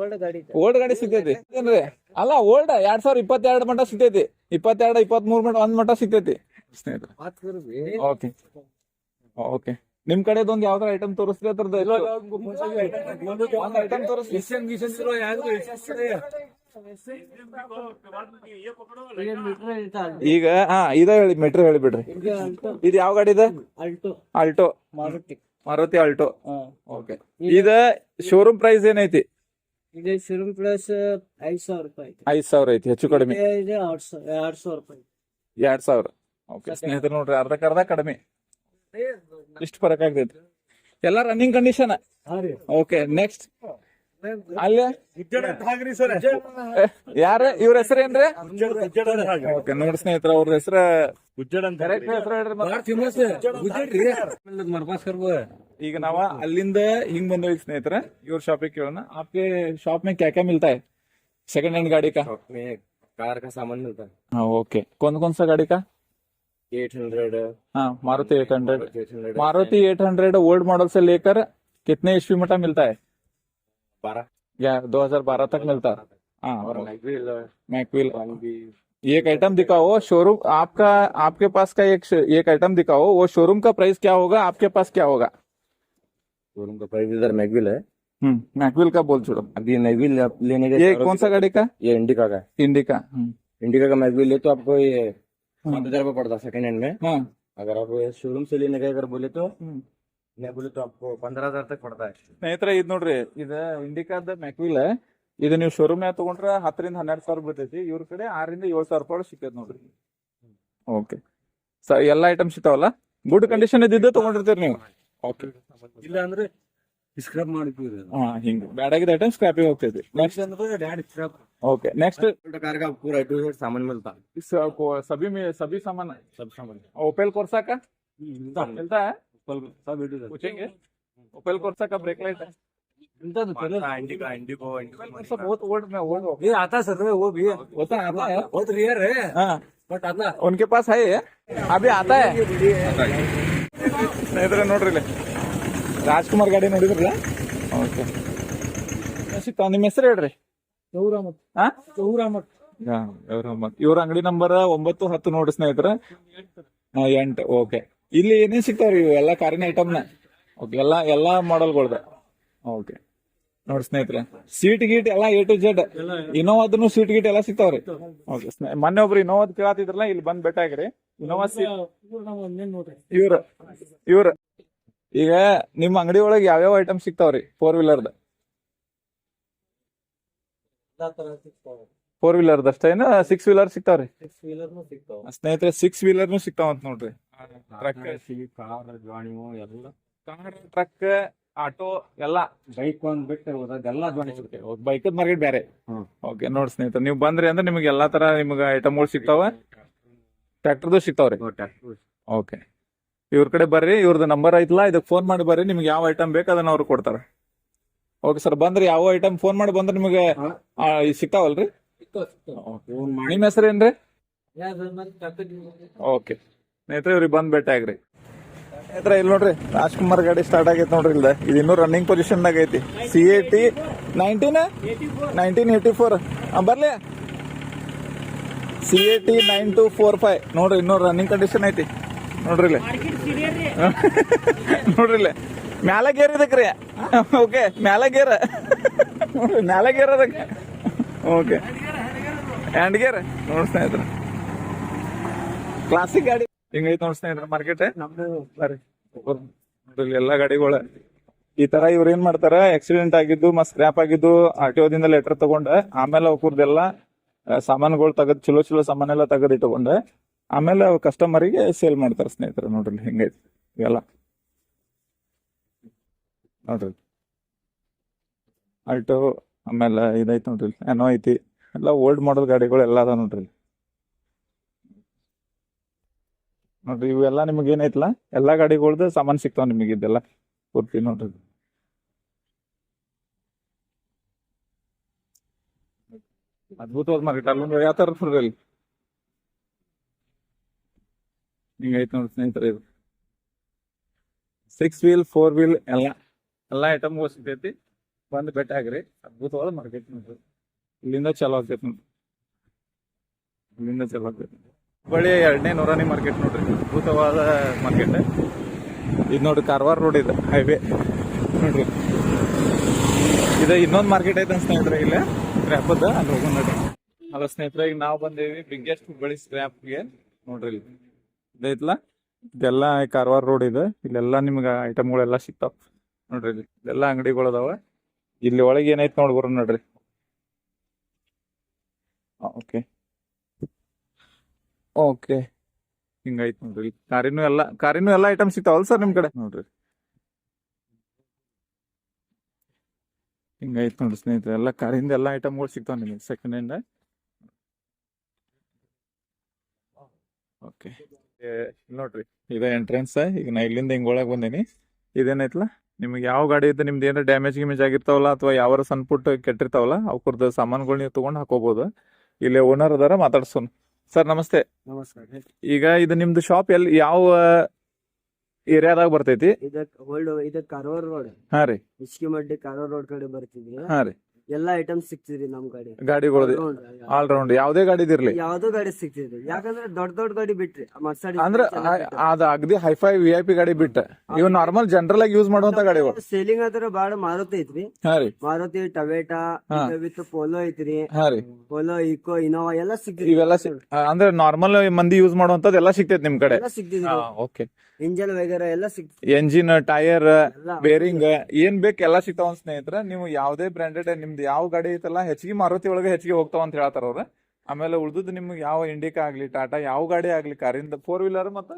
ಓಲ್ಡ್ ಗಾಡಿ ಓಲ್ಡ್ ಗಾಡಿ ಸಿಗ್ತೈತಿ. ಏನ್ರಿ? ಅಲ್ಲ ಓಲ್ಡ್ ಎರಡ್ ಸಾವಿರ ಇಪ್ಪತ್ತೆರಡು ಮಟ್ಟ ಸಿಗ್ತೈತಿ. ಇಪ್ಪತ್ತೆರಡು ಇಪ್ಪತ್ತ್ ಮೂರ್ ಮಟ್ಟ ಒಂದ್ ಮಟ್ಟ ಸಿಗ್ತೈತಿ ಸ್ನೇಹಿತರೆ. ಓಕೆ ಓಕೆ ನಿಮ್ ಕಡೆದೊಂದ್ ಒಂದ್ ಯಾವ್ದಾರ ಐಟಮ್ ತೋರಿಸ್ರಿ ಅದ್ರದ್ದು? ಒಂದ್ ಐಟಮ್ ತೋರಿಸ್ರಿ. ಈಗ ಹಾ ಇದ ಹೇಳಿ ಮೆಟ್ರೋ ಹೇಳಿ ಬಿಡ್ರಿ. ಇದು ಯಾವ ಗಾಡಿ ಇದೆ? Alto Maruti. Maruti Alto okay. ಇದ ಶೋರೂಮ್ ಪ್ರೈಸ್ ಏನೈತಿ? ಇದು ಶೋರೂಮ್ ಪ್ರೈಸ್ ಐದ್ ಸಾವಿರ ರೂಪಾಯಿ ಐದ್ ಸಾವಿರ ಐತಿ ಹೆಚ್ಚು ಕಡಿಮೆ? ಇದು ಎರಡ್ ಸಾವಿರ ರೂಪಾಯಿ ಎರಡ್ ಸಾವಿರ. ಓಕೆ ಸ್ನೇಹಿತರೆ ನೋಡ್ರಿ ಅರ್ಧಕ್ಕರ್ಧ ಕಡಿಮೆ. ಇಷ್ಟು ಫರಕ್ ಆಗ್ತೈತಿ ಎಲ್ಲ ರನ್ನಿಂಗ್ ಕಂಡೀಷನ್ ಓಕೆ ನೆಕ್ಸ್ಟ್ ಅಲ್ಲೇ ಹಾಗ್ರಿ ಸರ್ ಯಾರ ಇವ್ರ ಹೆಸರು ಏನ್ರಿ ಗುಜ್ಜಾಡ ಅಂತ ಹಾಗೆ ಓಕೆ ನೋಡಿ ಸ್ನೇಹಿತರ ಅವ್ರ ಹೆಸರ ಗುಜ್ಜಾಡ ಅಂತ ಕರೆಕ್ಟ್ ಹೆಸರು ಹೇಳ್ರಿ ಮತ್ತೆ. ಫೇಮಸ್ ಗುಜ್ಜಾಡ್ರಿ ಮರ್ಪಾಸ್ ಕರ್ಬೋ ಈಗ ನಾವ ಅಲ್ಲಿಂದ ಹಿಂಗ್ ಬಂದೇವಿ ಸ್ನೇಹಿತರ ಇವ್ರ ಶಾಪಿಗೆ ಕೇಳೋಣ आपके शॉप में क्या क्या मिलता है सेकंड हैंड गाड़ी का में कार का सामान मिलता है हाँ ओके कौन कौन सा गाड़ी का एट हंड्रेड हाँ Maruti eight hundred eight hundred Maruti eight hundred old model से लेकर कितने ईस्वी मटा मिलता है बारह। या 2012 तक मिलता। है मैकविल बी एक आइटम दिखाओ शोरूम आपका आपके पास का एक एक आइटम दिखाओ वो शोरूम का प्राइस क्या होगा आपके पास क्या होगा? शोरूम का प्राइस इधर मैगविल है। हम्म मैकविल का बोल छोड़ो। अभी मैगविल आप लेने गए ये कौन सा गाड़ी का? ये इंडिका का इंडिका हम्म, इंडिका का मैकविल ले तो आपको ये हम्म। सात हज़ार रुपये पड़ता सेकंड हैंड में। हाँ। अगर आप शोरूम से लेने का अगर बोले तो। हम्म. मैं बोले तो आपको पंद्रह हजार तक पड़ता है ಸ್ನೇಹಿತರೆ ಇದು ನೋಡ್ರಿ ಇದು ಇಂಡಿಕಾದ ಮ್ಯಾಕ್ವಿಲ್ ಇದು ನೀವು ಶೋರೂಮ್ ತಗೊಂಡ್ರೆ ಹತ್ತರಿಂದ ಹನ್ನೆರಡು ಸಾವಿರ ಬರ್ತೈತಿ ಇವ್ರ ಕಡೆ ಆರರಿಂದ ಏಳು ಸಾವಿರ ರೂಪಾಯಿ ಸಿಕ್ಕೈತಿ ನೋಡ್ರಿ ಓಕೆ ಸ ಎಲ್ಲ ಐಟಮ್ ಸಿಗ್ತಾವಲ್ಲ ಗುಡ್ ಕಂಡೀಷನ್ ಇದ್ದಿದ್ದು ತಗೊಂಡಿರ್ತೀರಿ ನೀವು ಓಕೆ ಇಲ್ಲ ಅಂದ್ರೆ ಸ್ಕ್ರಬ್ ಮಾಡಿದ್ವಿ ಹಾ ಹಿಂಗ್ ಬ್ಯಾಡಾಗಿದ್ದ ಐಟಮ್ ಸ್ಕ್ರಾಪಿಂಗ್ ಹೋಗ್ತೈತಿ ನೆಕ್ಸ್ಟ್ ಅಂದ್ರೆ daddy scrub okay next car का पूरा टू जेड सामान मिलता है सभी में सभी सामान सब सामान ओपेल कोर्सा का मिलता मिलता है सब ಇಟ್ಟಿದ್ದಾರೆ. पूछेंगे ओपेल कोर्सा का ब्रेक लाइट है मिलता तो चलो इंडिका इंडिको ओपेल कोर्सा बहुत ओल्ड में ओल्ड ये आता सर वो भी है होता आता है बहुत रेयर है हाँ बट आता उनके पास है ये अभी आता है ಸ್ನೇಹಿತರೆ ನೋಡ್ರಿ ಇಲ್ಲಿ ರಾಜ್ಕುಮಾರ್ ಗಾಡಿ ನೋಡಿದ್ರಲ್ಲ ಓಕೆ ಸಿಗ್ತಾವ ನಿಮ್ಮ ಹೆಸರು ಹೇಳ್ರಿ ಗೌರಮತ್ ಹಾ ಗೌರಮತ್ ಇವ್ರ ಅಂಗಡಿ ನಂಬರ್ ಒಂಬತ್ತು ಹತ್ತು ನೋಡ್ರಿ ಸ್ನೇಹಿತರೆ ಹಾ, ಎಂಟು ಓಕೆ ಇಲ್ಲಿ ಏನೇನ್ ಸಿಗ್ತಾವ್ರಿ ಇವು? ಎಲ್ಲಾ ಕಾರಿನ ಐಟಮ್ನ ಓಕೆ ಎಲ್ಲಾ ಎಲ್ಲಾ ಮಾಡೆಲ್ಗಳ್ದ ಓಕೆ ನೋಡಿ ಸ್ನೇಹಿತರೆ ಸೀಟ್ ಗೀಟ್ ಎಲ್ಲಾ ಎ ಟು ಜೆಡ್ ಇನೋವಾದನು ಸೀಟ್ ಗೀಟ್ ಎಲ್ಲಾ ಸಿಗ್ತಾವ್ರಿ? ಓಕೆ ಮೊನ್ನೆ ಒಬ್ರು ಇನೋವಾದ್ ಕೇಳತ್ತಿದ್ರಲ್ಲ ಇಲ್ಲಿ ಬಂದ್ ಬೆಟ್ಟ ಆಗ್ರಿ ಇನೋವಾ ಇವ್ರ ಇವ್ರ. ಈಗ ನಿಮ್ಮ ಅಂಗಡಿ ಒಳಗೆ ಯಾವ್ಯಾವ ಐಟಮ್ ಸಿಗ್ತಾವ್ರಿ? ಫೋರ್ ವೀಲರ್ದ ಫೋರ್ ವೀಲರ್ ಅಷ್ಟೇನ ಸಿಕ್ಸ್ ವೀಲರ್ ಸಿಗ್ತಾವ್ರಿ. ಸಿಕ್ಸ್ ವೀಲರ್ನು ಸಿಗ್ತಾವ. ಸ್ನೇಹಿತರೆ ಸಿಕ್ಸ್ ವೀಲರ್ನು ಸಿಗ್ತಾವಂತ ನೋಡ್ರಿ. ಟ್ರಕ್ ಕಾರ್ ಎಲ್ಲ. ಕಾರ್ ಟ್ರಕ್ ಆಟೋ ಎಲ್ಲ. ಬೈಕ್ ಒಂದ್ ಬಿಟ್ಟು ಎಲ್ಲಾ ಜ್ವಾಣಿ ಸಿಗ್ತೇವೆ ಬೈಕದ್ ಮಾರ್ಕೆಟ್ ಬೇರೆ ಓಕೆ ನೋಡಿ ಸ್ನೇಹಿತರೆ ನೀವು ಬಂದ್ರಿ ಅಂದ್ರೆ ನಿಮ್ಗೆ ಎಲ್ಲಾ ತರ ನಿಮ್ಗೆ ಐಟಮ್ಗಳು ಸಿಗ್ತಾವ. ಟ್ರ್ಯಾಕ್ಟರ್ದು ಸಿಗ್ತಾವ್ರಿ ಓಕೆ ಇವ್ರ ಕಡೆ ಬರ್ರಿ ಇವ್ರದ್ದು ನಂಬರ್ ಐತಲ್ಲ ಇದಕ್ಕೆ ಫೋನ್ ಮಾಡಿ ಬರ್ರಿ ನಿಮ್ಗೆ ಯಾವ ಐಟಮ್ ಬೇಕು ಅದನ್ನ ಅವ್ರು ಕೊಡ್ತಾರ. ಓಕೆ ಸರ್ ಬಂದ್ರಿ ಯಾವ ಐಟಮ್ ಫೋನ್ ಮಾಡಿ ಬಂದ್ರೆ ನಿಮಗೆ ಸಿಗ್ತಾವಲ್ರಿ ಸಿಗ್ತಾವ ಸಿಗ್ತಾವ ನಿಮ್ಮ ಹೆಸರು ಏನ್ರಿ? ಓಕೆ. ಸ್ನೇಹಿತರೆ ಇವ್ರಿಗೆ ಬಂದ್ ಭೇಟಿ ಆಗ್ರಿ. ಸ್ನೇಹಿತರೆ ಇಲ್ಲಿ ನೋಡ್ರಿ ರಾಜ್ಕುಮಾರ್ ಗಾಡಿ ಸ್ಟಾರ್ಟ್ ಆಗೈತೆ ನೋಡ್ರಿ ಇಲ್ಲ ಇದು ಇನ್ನೂ ರನ್ನಿಂಗ್ ಪೊಸಿಷನ್ ದಾಗ ಐತಿ. C A T nineteen nineteen eighty four ಬರ್ಲಿ. C A T nine two four five ನೋಡ್ರಿ ಇನ್ನೂ ರನ್ನಿಂಗ್ ಕಂಡೀಷನ್ ಐತಿ. ನೋಡ್ರಿ ಇಲ್ಲಿ. ನೋಡ್ರಿ ಇಲ್ಲಿ. ಮ್ಯಾಲ ಗೇರ್ ಇದಕ್ರಿ. ಓಕೆ ಮ್ಯಾಲ ಗೇರ್. ಮ್ಯಾಲ ಗೇರ್ ಅದಕ್ಕೆ. ಓಕೆ. ಹ್ಯಾಂಡ್ ಗೇರ್ ನೋಡಿ ಸ್ನೇಹಿತರೆ. ಕ್ಲಾಸಿಕ್ ಗಾಡಿ. ಹಿಂಗೈತೆ ನೋಡಿ ಸ್ನೇಹಿತರೆ ಮಾರ್ಕೆಟ್ ನಮ್ದು ಬರ್ರಿ. ಎಲ್ಲಾ ಗಾಡಿಗಳ. ಈ ತರ ಇವ್ರ ಏನ್ ಮಾಡ್ತಾರ ಆಕ್ಸಿಡೆಂಟ್ ಆಗಿದ್ದು ಮತ್ ಸ್ಕ್ರಾಪ್ ಆಗಿದ್ದು ಆರ್ ಟಿ ದಿಂದ ಲೆಟರ್ ತಗೊಂಡ ಆಮೇಲೆ ಅವ್ರದ್ದೆಲ್ಲ ಸಾಮಾನುಗಳು ತೆಗೆದು ಚಲೋ ಚಲೋ ಸಾಮಾನೆಲ್ಲ ತೆಗೆದು ಇಟ್ಟುಕೊಂಡ ಆಮೇಲೆ ಕಸ್ಟಮರಿಗೆ ಸೇಲ್ ಮಾಡ್ತಾರ ಸ್ನೇಹಿತರೆ. ನೋಡ್ರಿ ಹಿಂಗೈತಿ. ಇವೆಲ್ಲ. ನೋಡ್ರಿ. ಆಲ್ಟೋ ಆಮೇಲೆ ಇದೈತಿ ನೋಡ್ರಿ. ಏನೋ ಐತಿ. ಎಲ್ಲ ಓಲ್ಡ್ ಮಾಡೆಲ್ ಗಾಡಿಗಳು ಎಲ್ಲ ಅದ ನೋಡ್ರಿ. ನೋಡ್ರಿ, ಇವೆಲ್ಲ ನಿಮ್ಗೆ ಏನೈತಲ್ಲ ಎಲ್ಲಾ ಗಾಡಿಗಳ್ದು ಸಾಮಾನ್ ಸಿಗ್ತಾವ ನಿಮಗೆ ಇದೆಲ್ಲ ಪೂರ್ತಿ ನೋಡ್ರಿ. ಅದ್ಭುತವಾದ ಮಾರ್ಕೆಟ್ ಅಲ್ಲೊಂದು ಯಾವ ಫುಲ್ ಅಲ್ಲಿ? ಹಿಂಗೈತೆ ನೋಡಿ ಸ್ನೇಹಿತರೆ ಇದು. ಸಿಕ್ಸ್ ವೀಲ್ ಫೋರ್ ವೀಲ್ ಎಲ್ಲ ಎಲ್ಲ ಐಟಮ್ಗಳು ಸಿಗ್ತೈತಿ. ಬಂದು ಬೆಟ್ಟ ಆಗ್ರಿ ಅದ್ಭುತವಾದ ಮಾರ್ಕೆಟ್ ನೋಡ್ರಿ. ಇಲ್ಲಿಂದ ಚಲೋ ಆಗ್ತೈತಿ ನೋಡ್ರಿ ಇಲ್ಲಿಂದ ಚಲೋ ಆಗ್ತೈತಿ. ಹುಬ್ಬಳ್ಳಿ ಎರಡನೇ ನೂರಾನಿ ಮಾರ್ಕೆಟ್ ನೋಡ್ರಿ. ಅದ್ಭುತವಾದ ಮಾರ್ಕೆಟ್. ಇದು ನೋಡ್ರಿ ಕಾರವಾರ ರೋಡ್ ಇದೆ ಹೈವೇ. ನೋಡ್ರಿ. ಇದು ಇನ್ನೊಂದು ಮಾರ್ಕೆಟ್ ಐತೆ ಸ್ನೇಹಿತರೆ ಇಲ್ಲಿ. ಸ್ಕ್ರ್ಯಾಪದ ಅಲ್ಲಿ ಹೋಗೋಣ ನೋಡ್ರಿ. ಅಲ್ಲ ಸ್ನೇಹಿತರೆ ಈಗ ನಾವು ಬಂದೇವಿ ಬಿಗ್ಗೆಸ್ಟ್ ಹುಬ್ಬಳ್ಳಿ ಸ್ಕ್ರ್ಯಾಪ್ಗೆ ನೋಡ್ರಿ ಇಲ್ಲಿ. ಇದೈತಲ್ಲ ಇದೆಲ್ಲ ಕಾರವಾರ ರೋಡ್ ಇದೆ. ಇಲ್ಲೆಲ್ಲ ನಿಮ್ಗೆ ಐಟಮ್ಗಳೆಲ್ಲ ಸಿಗ್ತಾವ. ನೋಡ್ರಿ ಇಲ್ಲಿ. ಇದೆಲ್ಲ ಅಂಗಡಿಗಳು ಅದಾವ. ಇಲ್ಲಿ ಒಳಗೆ ಏನೈತೆ ನೋಡ್ಬರ ನೋಡ್ರಿ. ಓಕೆ ಓಕೆ ಹಿಂಗಾಯ್ತು ನೋಡ್ರಿ. ಕಾರಿನೂ ಎಲ್ಲ ಕಾರಿನೂ ಎಲ್ಲ ಐಟಮ್ ಸಿಗ್ತಾವಲ್ಲ ಸರ್ ನಿಮ್ ಕಡೆ? ನೋಡ್ರಿ. ಹಿಂಗಾಯ್ತು ನೋಡ್ರಿ ಸ್ನೇಹಿತರೆ ಎಲ್ಲ ಕಾರಿಂದ ಎಲ್ಲ ಐಟಮ್ಗಳು ಸಿಗ್ತಾವ ನಿಮಗೆ ಸೆಕೆಂಡ್ ಹ್ಯಾಂಡ್ ಓಕೆ ನೋಡ್ರಿ. ಇದೇ ಎಂಟ್ರೆನ್ಸ್ ಈಗ ನಾ ಇಲ್ಲಿಂದ ಹಿಂಗ್ ಒಳಗೆ ಬಂದೇನಿ. ಇದೇನೈತಲ್ಲ ನಿಮ್ಗೆ ಯಾವ ಗಾಡಿ ಇದ್ದ ನಿಮ್ದು ಏನಾರ ಡ್ಯಾಮೇಜ್ ಗಿಮೇಜ್ ಆಗಿರ್ತಾವಲ್ಲ ಅಥವಾ ಯಾವ ಸಣ್ಣ ಪುಟ್ಟ ಕೆಟ್ಟಿರ್ತಾವಲ್ಲ ಅವ್ರದ್ದು ಸಾಮಾನುಗಳು ನೀವು ತಗೊಂಡ್ ಹಾಕೋಬಹುದು ಇಲ್ಲಿ ಓನರ್ ಅದಾರ ಮಾತಾಡ್ಸೋನ್ ಸರ್ ನಮಸ್ತೆ. ನಮಸ್ಕಾರ. ಈಗ ಇದು ನಿಮ್ದು ಶಾಪ್ ಎಲ್ಲಿ ಯಾವ ಏರಿಯಾದಾಗ ಬರ್ತೈತಿ? ಇದಕ್ ಹೋಲ್ಡ್ ಇದಕ್ ಕಾರವಾರ ರೋಡ್ ಹಾ ರೀ. ಹಿಚ್ಕಿಮಡ್ಡಿ ಕಾರವಾರ ರೋಡ್ ಕಡೆ ಬರ್ತಿದ್ವಿ. ಹಾ ರೀ. ಎಲ್ಲಾ ಐಟಮ್ ಸಿಗ್ತಿದ್ರಿ ನಮ್ ಗಾಡಿ. ಗಾಡಿಗಳು. ಆಲ್ ರೌಂಡ್ ಯಾವ್ದೇ ಗಾಡಿ ಇದಿರ್ಲಿ. ಯಾವ್ದೋ ಗಾಡಿ ಸಿಗ್ತಿದ್ರಿ ಯಾಕಂದ್ರೆ ದೊಡ್ಡ ದೊಡ್ಡ ಗಾಡಿ ಬಿಟ್ರಿ ಮರ್ಸಡಿ ಅಂದ್ರ ಅದ ಅಗದಿ ಹೈಫೈ ವಿ ಐ ಪಿ ಗಾಡಿ ಬಿಟ್ಟ ಇವ್ ನಾರ್ಮಲ್ ಜನರಲ್ ಆಗಿ ಯೂಸ್ ಮಾಡುವಂತ ಗಾಡಿಗಳು. ಸೇಲಿಂಗ್ ಆದ್ರ ಬಾಳ ಮಾರುತಿ ಐತ್ರಿ. ಮಾರುತಿ ಟವೇಟಾ ಹಾ. ವಿತ್ ಪೋಲೋ ಐತ್ರಿ. ಪೋಲೋ ಇಕೋ ಇನೋವಾ ಎಲ್ಲಾ ಸಿಗ್ತಿದ್ರಿ ಇವೆಲ್ಲ ಅಂದ್ರೆ ನಾರ್ಮಲ್ ಮಂದಿ ಯೂಸ್ ಮಾಡುವಂತದ್ ಎಲ್ಲ ಸಿಗ್ತೈತಿ ನಿಮ್ ಕಡೆ. ಸಿಗ್ತಿದ್ರಿ ಓಕೆ ಇಂಜನ್ ವಗೇರೆ ಎಲ್ಲ ಸಿಗ್ತದೆ. ಎಂಜಿನ್ ಟೈರ್ ಬೇರಿಂಗ್ ಏನ್ ಬೇಕು ಎಲ್ಲಾ ಸಿಗ್ತಾವ ಸ್ನೇಹಿತರ ನೀವು ಯಾವ್ದೇ ಬ್ರಾಂಡೆಡ್ ನಿಮ್ದು ಯಾವ ಗಾಡಿ ಐತಲ್ಲ ಹೆಚ್ಚಿಗೆ ಮಾರುತಿ ಒಳಗೆ ಹೆಚ್ಚಿಗೆ ಹೋಗ್ತಾವ ಅಂತ ಹೇಳ್ತಾರ ಅವ್ರ. ಆಮೇಲೆ ಉಳ್ದದ್ ನಿಮ್ಗೆ ಯಾವ ಇಂಡಿಕಾ ಆಗ್ಲಿ ಟಾಟಾ ಯಾವ ಗಾಡಿ ಆಗ್ಲಿ ಕಾರಿಂದ ಫೋರ್ ವೀಲರ್ ಮತ್ತ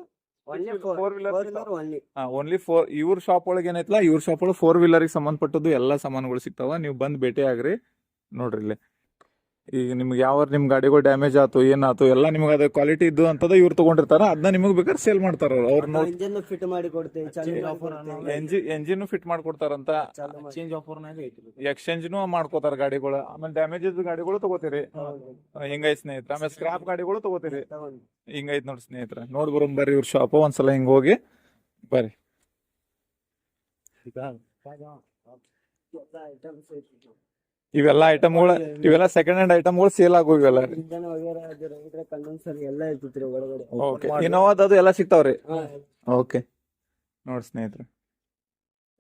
ಫೋರ್ ವೀಲರ್. ಓನ್ಲಿ ಫೋರ್ ಇವ್ರ ಶಾಪ್ ಒಳಗೆ ಏನೈತಲ್ಲ ಇವ್ರ ಶಾಪ್ ಒಳಗೆ ಫೋರ್ ವೀಲರ್ಗೆ ಸಂಬಂಧಪಟ್ಟದ್ದು ಎಲ್ಲಾ ಸಾಮಾನುಗಳು ಸಿಗ್ತಾವ. ನೀವು ಬಂದ್ ಭೇಟಿ ಆಗ್ರಿ ನೋಡ್ರಿ ಇಲ್ಲಿ. ಈಗ ನಿಮ್ಗೆ ಯಾವ ನಿಮ್ಮ ಗಾಡಿಗಳು ಡ್ಯಾಮೇಜ್ ಆಯ್ತು ಏನಾಯ್ತು ಎಲ್ಲ ನಿಮ್ಗೆ ಅದ ಕ್ವಾಲಿಟಿ ಇದ್ದು ಅಂತದ ಇವ್ರು ತಗೊಂಡಿರ್ತಾರ ಅದನ್ನ ನಿಮಗೆ ಬೇಕಾದ್ರೆ ಸೇಲ್ ಮಾಡ್ತಾರ ಅವ್ರು ಅವ್ರ ನೋಡಿ ಇಂಜನ್ ಫಿಟ್ ಮಾಡಿ ಕೊಡ್ತೇವೆ ಎಂಜಿನ್ ಫಿಟ್ ಮಾಡಿ. ಚೇಂಜ್ ಆಫರ್ನಾಗ ಐತಿ ಎಕ್ಸ್ಚೇಂಜ್ನು ಮಾಡ್ಕೋತಾರ ಗಾಡಿಗಳು ಆಮೇಲೆ ಡ್ಯಾಮೇಜ್ ಇದ್ದ ಗಾಡಿಗಳು ತಗೋತೀರಿ ಹಿಂಗೈ ಹಿಂಗೈತ್ ಸ್ನೇಹಿತರ ಆಮೇಲೆ ಸ್ಕ್ರಾಪ್ ಗಾಡಿಗಳು ತಗೋತೀರಿ. ಹಿಂಗೈತ್ ನೋಡಿ ಸ್ನೇಹಿತರ ನೋಡಿ ಬರೋಮ್ ಬರ್ರಿ ಇವ್ರ ಶಾಪ್ ಒಂದ್ಸಲ ಹಿಂಗ್ ಹೋಗಿ ಬರ್ರಿ ಐಟಮ್ಸ್. ಇವೆಲ್ಲ ಐಟಮ್ಗಳು ಇವೆಲ್ಲ ಸೆಕೆಂಡ್ ಹ್ಯಾಂಡ್ ಐಟಮ್ಗಳು ಸೇಲ್ ಆಗು ಇವೆಲ್ಲ. ಓಕೆ ಇನೋವಾದ ಅದು ಎಲ್ಲ ಸಿಗ್ತಾವ್ರಿ. ಓಕೆ ನೋಡಿ ಸ್ನೇಹಿತರೆ.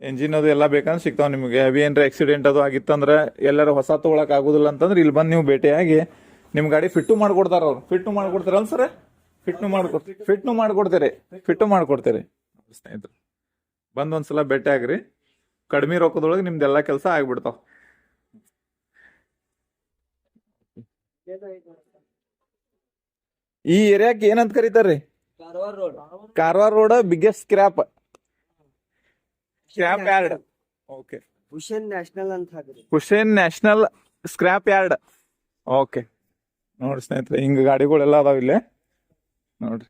ಎಂಜಿನ್ ಅದು ಎಲ್ಲ ಬೇಕಂದ್ರೆ ಸಿಗ್ತಾವ ನಿಮಗೆ. ಹೆವಿ ಏನಾರ ಆಕ್ಸಿಡೆಂಟ್ ಅದು ಆಗಿತ್ತಂದ್ರೆ ಎಲ್ಲರೂ ಹೊಸ ತಗೊಳಕ್ ಆಗುದಿಲ್ಲ ಅಂತಂದ್ರೆ ಇಲ್ಲಿ ಬಂದು ನೀವು ಭೇಟಿಯಾಗಿ ನಿಮ್ ಗಾಡಿ ಫಿಟ್ಟು ಮಾಡ್ಕೊಡ್ತಾರ ಅವ್ರು. ಫಿಟ್ಟು ಮಾಡ್ಕೊಡ್ತಾರಲ್ಲ ಸರ್ ಫಿಟ್ನು ಮಾಡ್ಕೊಡ್ತೀರಿ ಫಿಟ್ನು ಮಾಡ್ಕೊಡ್ತೀರಿ. ಫಿಟ್ಟು ಮಾಡ್ಕೊಡ್ತೀರಿ. ಸ್ನೇಹಿತರೆ. ಬಂದು ಒಂದ್ಸಲ ಭೇಟಿ ಆಗ್ರಿ ಕಡಿಮೆ ರೊಕ್ಕದೊಳಗೆ ನಿಮ್ದೆಲ್ಲ ಕೆಲಸ ಆಗ್ಬಿಡ್ತಾವ. ಈ ಏರಿಯಾಕ್ ಏನಂತ ಕರೀತಾರ್ರಿ? Karwar road. Karwar road biggest scrap scrap yard okay Hussain national ಅಂತ ಹಾಕ್ರಿ. Hussain national scrap yard okay ನೋಡ್ರಿ ಸ್ನೇಹಿತರೆ ಹಿಂಗ ಗಾಡಿಗಳೆಲ್ಲ ಅದಾವ ಇಲ್ಲಿ. ನೋಡ್ರಿ.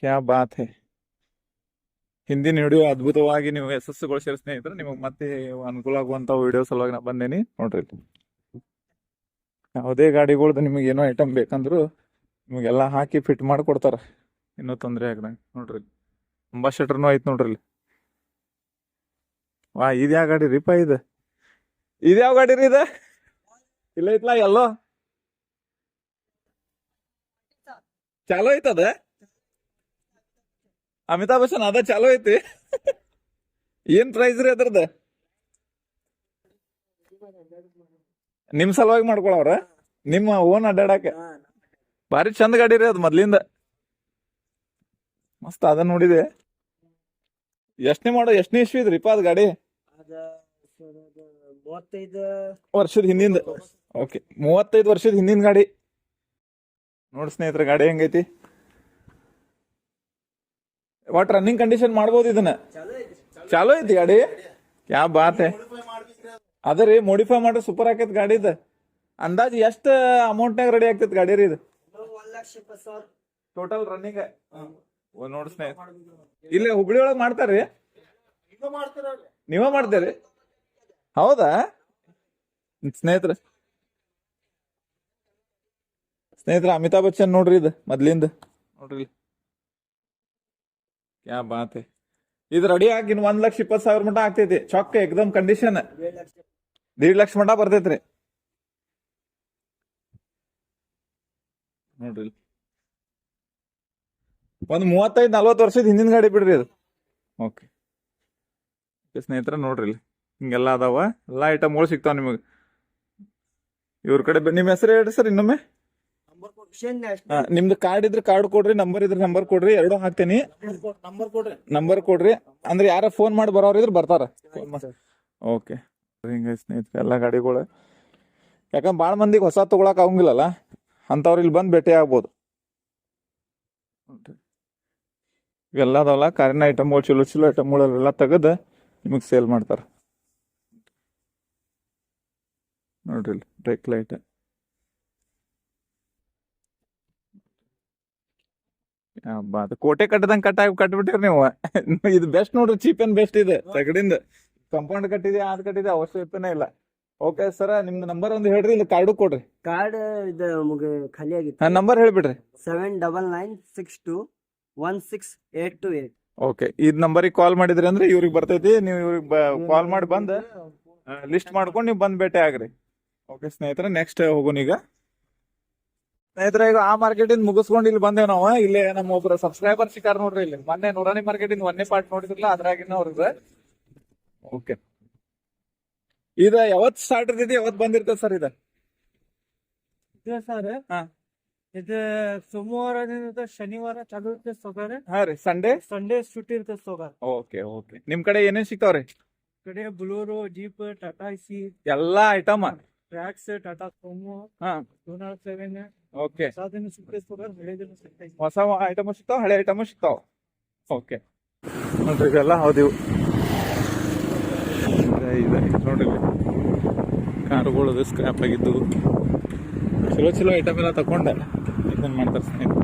ಕ್ಯಾ ಬಾತ್ ಹೇ. ಹಿಂದಿನ ವಿಡಿಯೋ ಅದ್ಭುತವಾಗಿ ನೀವು ಯಶಸ್ಸುಗೊಳಿಸಿರ ಸ್ನೇಹಿತರೆ, ನಿಮಗೆ ಮತ್ತೆ ಅನುಕೂಲ ಆಗುವಂತ ವಿಡಿಯೋ ಸಲುವಾಗಿ ನಾ ಬಂದೇನಿ. ನೋಡ್ರಿ. ಯಾವುದೇ ಗಾಡಿಗಳ್ದು ನಿಮಗೆ ಏನೋ ಐಟಮ್ ಬೇಕಂದ್ರು ನಿಮಗೆಲ್ಲ ಹಾಕಿ ಫಿಟ್ ಮಾಡಿ ಕೊಡ್ತಾರ. ಇನ್ನೂ ತೊಂದರೆ ಆಗದಂಗೆ ನೋಡ್ರಿ ಅಂಬಾಸೆಡರ್ನು ಐತ್ ನೋಡ್ರಿ ಇಲ್ಲಿ. ವಾ ಇದ್ಯಾವ ಗಾಡಿ ರೀಪ ಇದು? ಇದ್ಯಾವ ಗಾಡಿ ರೀ ಇದ? ಇಲ್ಲ ಐತ್ಲಾ ಎಲ್ಲೋ? ಚಾಲೋ ಐತದ? ಅಮಿತಾಬ್ ಬಚ್ಚನ್ ಅದ ಚಾಲೋ ಐತಿ. ಏನ್ ಪ್ರೈಸ್ ರೀ ಅದ್ರದ ನಿಮ್ ಸಲುವಾಗಿ ಮಾಡ್ಕೊಳವ್ರ? ನಿಮ್ಮ ಓನ್ ಅಡ್ಡಾಡಕ್ಕೆ? ಭಾರಿ ಚಂದ ಗಾಡಿ ರೀ ಅದ್ ಮೊದ್ಲಿಂದ. ಮಸ್ತ್ ಅದ ನೋಡಿದೆ. ಎಷ್ಟನೇ ಮಾಡೋ ಎಷ್ಟನೇ ಇಸ್ವಿ ಇದ್ರಿಪ್ಪ ಅದ್ ಗಾಡಿ? ವರ್ಷದ ಹಿಂದಿಂದ. ಓಕೆ ಮೂವತ್ತೈದು ವರ್ಷದ ಹಿಂದಿನ ಗಾಡಿ. ನೋಡಿ ಸ್ನೇಹಿತರೆ ಗಾಡಿ ಹೆಂಗೈತಿ? ಒಟ್ ರನ್ನಿಂಗ್ ಕಂಡೀಷನ್ ಮಾಡ್ಬೋದು ಇದನ್ನ? ಚಾಲೋ ಐತಿ ಗಾಡಿ? ಯಾವ ಬಾತ್ ಅದ ರೀ ಮೋಡಿಫೈ ಮಾಡ್ರೆ ಸೂಪರ್ ಆಕೈತಿ ಗಾಡಿ ಇದು. ಅಂದಾಜ್ ಎಷ್ಟ ಅಮೌಂಟ್ನಾಗ ರೆಡಿ ಆಗ್ತೈತಿ ಗಾಡಿ ರೀ ಇದು? ಟೋಟಲ್ ರನ್ನಿಂಗ್ ನೋಡಿ ಸ್ನೇಹಿತ ಇಲ್ಲೇ ಹುಬ್ಳಿ ಒಳಗ್ ಮಾಡ್ತಾರ್ರಿ ನೀವ ಮಾಡ್ತೀರಿ ಹೌದಾ? ಸ್ನೇಹಿತರ. ಸ್ನೇಹಿತರ, ಅಮಿತಾಬ್ ಬಚ್ಚನ್ ನೋಡ್ರಿ ಇದು, ಮೊದ್ಲಿಂದ. ನೋಡ್ರಿ. ಕ್ಯಾ ಬಾತ್. ಇದು ರೆಡಿ ಆಗಿ ಇನ್ ಒಂದ್ ಲಕ್ಷ ಇಪ್ಪತ್ ಸಾವಿರ ಮಟ ಆಗ್ತೈತಿ. ಚೊಕ್ಕ ಎಕ್ದಮ್ ಕಂಡೀಷನ್ ದೀಡ್ ಲಕ್ಷ ಮಟ ಬರ್ತೈತ್ರಿ. ನೋಡ್ರಿ. ಒಂದ್ ಮೂವತ್ತೈದ್ ನಲ್ವತ್ತು ವರ್ಷದ ಹಿಂದಿನ ಗಾಡಿ ಬಿಡ್ರಿ ಅದು ಓಕೆ. ಸ್ನೇಹಿತರ, ನೋಡ್ರಿ ಇಲ್ಲಿ. ಹಿಂಗೆಲ್ಲ ಅದಾವ. ಎಲ್ಲಾ ಐಟಮ್ಗಳು ಸಿಗ್ತಾವ ನಿಮಗೆ. ಇವ್ರ ಕಡೆ ನಿಮ್ಮ ನಿಮ್ ಹೆಸರು ಹೇಳ್ರಿ ಸರ್ ಇನ್ನೊಮ್ಮೆ. ನಿಮ್ದು ಕಾರ್ಡ್ ಇದ್ರೆ ಕಾರ್ಡ್ ಕೊಡ್ರಿ ನಂಬರ್ ಇದ್ರೆ ನಂಬರ್ ಕೊಡ್ರಿ ಎರಡು ಹಾಕ್ತೇನಿ. ನಂಬರ್ ಕೊಡ್ರಿ. ನಂಬರ್ ಕೊಡ್ರಿ. ಅಂದ್ರೆ ಯಾರ ಫೋನ್ ಮಾಡಿ ಬರೋರು ಇದ್ರೆ ಬರ್ತಾರ. ಓಕೆ ಹಿಂಗ ಸ್ನೇಹಿತರೆ ಎಲ್ಲ ಗಾಡಿಗಳು. ಯಾಕಂದ್ರೆ ಭಾಳ ಮಂದಿಗೆ ಹೊಸ ತಗೊಳಕ್ ಆಗಂಗಿಲ್ಲಲ್ಲ? ಅಂಥವ್ರು ಇಲ್ಲಿ ಬಂದು ಭೇಟಿ ಆಗ್ಬೋದು. ಎಲ್ಲ ಇವೆಲ್ಲ ಅದಾವಲ್ಲ ಕಾರಿನ ಐಟಮ್ಗಳು ಚಲೋ ಚಲೋ ಐಟಮ್ಗಳೆಲ್ಲ ತೆಗೆದು ನಿಮಗೆ ಸೇಲ್ ಮಾಡ್ತಾರ. ನೋಡ್ರಿ ಬ್ರೇಕ್ ಲೈಟ್ ಬಾದ ಕೋಟೆ ಕಟ್ಟದಂಗ್ ಕಟ್ಟ ಕಟ್ಬಿಟ್ಟಿರಿ ನೀವು. ಇದು ಬೆಸ್ಟ್ ನೋಡ್ರಿ ಚೀಪ್ ಅಂಡ್ ಬೆಸ್ಟ್ ಇದೆ. ತಗಡಿಂದ. ಕಂಪೌಂಡ್ ಕಟ್ಟಿದೆ ಅದ್ ಕಟ್ಟಿದೆ ಅವಶ್ಯಕತೆನೇ ಇಲ್ಲ. ಓಕೆ ಸರ ನಿಮ್ದು ನಂಬರ್ ಒಂದು ಹೇಳ್ರಿ ಇಲ್ಲಿ ಕಾರ್ಡು ಕೊಡ್ರಿ. ಕಾರ್ಡ್ ಇದು ನಮಗೆ ಖಾಲಿ ಆಗಿತ್ತು. Number ಹೇಳ್ಬಿಡ್ರಿ. Seven double nine six two one six eight two eight okay ಇದ್ ನಂಬರಿಗೆ ಕಾಲ್ ಮಾಡಿದ್ರಿ ಅಂದ್ರೆ ಇವ್ರಿಗೆ ಬರ್ತೈತಿ. ನೀವು ಇವ್ರಿಗೆ ಕಾಲ್ ಮಾಡಿ ಬಂದ್ ಲಿಸ್ಟ್ ಮಾಡ್ಕೊಂಡು ನೀವು ಬಂದ್ ಭೇಟಿ ಆಗ್ರಿ. ಓಕೆ ಸ್ನೇಹಿತರೆ ನೆಕ್ಸ್ಟ್ ಹೋಗೋಣ ಈಗ ಸ್ನೇಹಿತರೆ ಈಗ ಆ ಮಾರ್ಕೆಟ್ ಇಂದ ಮುಗಿಸ್ಕೊಂಡು ಇಲ್ಲಿ ಬಂದೇವ್ ನಾವು. ಇಲ್ಲಿ ನಮ್ಮ ಒಬ್ರು ಸಬ್ಸ್ಕ್ರೈಬರ್ ಸಿಕ್ಕಾರ ನೋಡ್ರಿ ಇಲ್ಲಿ. ಮೊನ್ನೆ ನೂರಾನಿ ಮಾರ್ಕೆಟ್ ಇಂದ ಒಂದೇ ಪಾರ್ಟ್ ನೋಡಿದ್ರಲ್ಲ ಅದ್ರಾಗಿನ ಅವ್ರಿಗೆ ಓಕೆ ಇದ ಯಾವತ್ ಸ್ಟಾರ್ಟ್ ಇರ್ತೈತಿ ಯಾವತ್ ಬಂದಿರ್ತದೆ ಸರ್ ಇದ? ಇದೆ ಸರ್. ಹಾ. ಇದು ಸೋಮವಾರದಿಂದ ಶನಿವಾರ ಚಾಲು ಇರ್ತದೆ ಸೋಗಾರ ಹಾ ರೀ ಸಂಡೇ ಸಂಡೇ ಸುಟ್ಟಿ ಇರ್ತದೆ ಸೋಗಾರ ಓಕೆ ಓಕೆ ನಿಮ್ ಕಡೆ ಏನೇನ್ ಸಿಗ್ತಾವ್ರಿ? ಕಡೆ ಬುಲೋರೋ ಜೀಪ್ ಟಾಟಾ ಸಿ ಎಲ್ಲಾ ಐಟಮ್ ಟ್ರ್ಯಾಕ್ಸ್ ಟಾಟಾ ಸೋಮೋ ಹಾ. ಟೂನಾರ್ ಸೆವೆನ್ ಓಕೆ ಹೊಸ ಐಟಮ್ ಸಿಗ್ತಾವ ಹಳೆ ಐಟಮ್ ಸಿಗ್ತಾವ. ಓಕೆ ನೋಡ್ರಿ ಇವೆಲ್ಲ ಹೌದಿವು ಇದೆ ಇದೆ. ನೋಡ್ರಿ ಕಾರುಗಳು ಸ್ಕ್ರಾಪ್ ಆಗಿದ್ದು. ಚಲೋ ಚಲೋ ಐಟಮ್ ಎಲ್ಲ ತಗೊಂಡೆ. ಇದನ್ನ ಮಾಡ್ತಾರೆ ಸ್ನೇಹಿತರೆ.